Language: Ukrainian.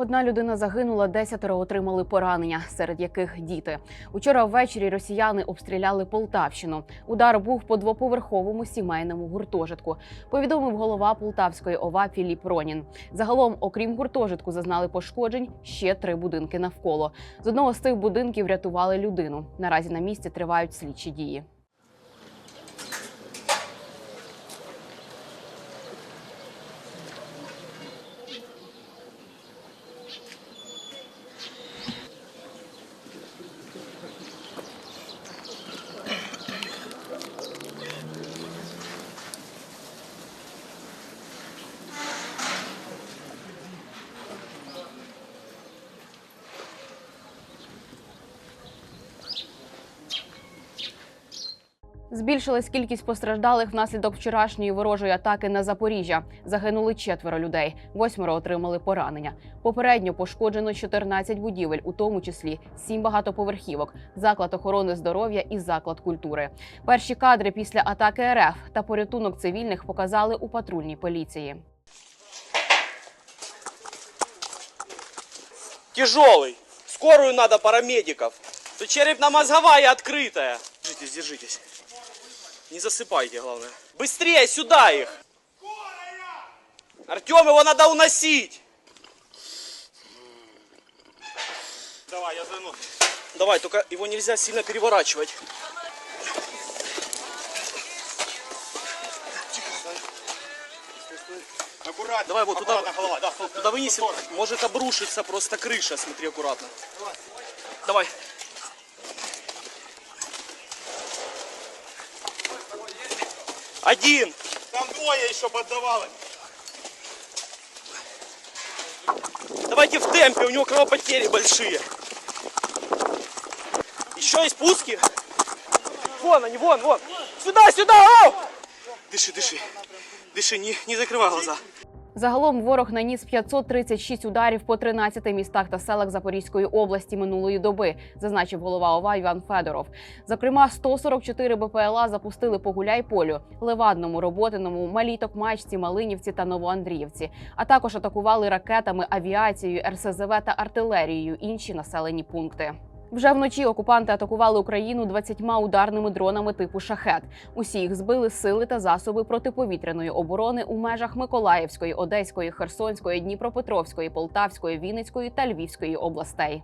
Одна людина загинула, десятеро отримали поранення, серед яких діти. Учора ввечері росіяни обстріляли Полтавщину. Удар був по двоповерховому сімейному гуртожитку. Повідомив голова Полтавської ОВА Філіп Ронін. Загалом, окрім гуртожитку, зазнали пошкоджень ще три будинки навколо. З одного з цих будинків рятували людину. Наразі на місці тривають слідчі дії. Збільшилась кількість постраждалих внаслідок вчорашньої ворожої атаки на Запоріжжя. Загинули четверо людей, восьмеро отримали поранення. Попередньо пошкоджено 14 будівель, у тому числі сім багатоповерхівок, заклад охорони здоров'я і заклад культури. Перші кадри після атаки РФ та порятунок цивільних показали у патрульній поліції. Тяжелый. Скорую надо парамедиков. То черепно-мозговая открытая. Держитесь, держитесь. Не засыпайте, главное. Быстрее сюда их. Артем, его надо уносить. Давай, я зану. Давай, только его нельзя сильно переворачивать. Аккуратно. Давай вот туда, Аккуратно, голова. Да, туда стоп. Может обрушиться просто крыша, смотри аккуратно. Давай. Один. Там двое еще поддавали. Давайте в темпе, у него кровопотери большие. Еще есть спуски. Вон они, вон, вон. Сюда, сюда! ау! Дыши, дыши. Дыши, не, не закрывай глаза. Загалом ворог наніс 536 ударів по 13 містах та селах Запорізької області минулої доби, зазначив голова ОВА Іван Федоров. Зокрема, 144 БПЛА запустили по Гуляйполю, Левадному, Роботиному, Малій Токмачці, Малинівці та Новоандріївці. А також атакували ракетами, авіацією, РСЗВ та артилерією інші населені пункти. Вже вночі окупанти атакували Україну 20 ударними дронами типу шахет. Усі їх збили сили та засоби протиповітряної оборони у межах Миколаївської, Одеської, Херсонської, Дніпропетровської, Полтавської, Вінницької та Львівської областей.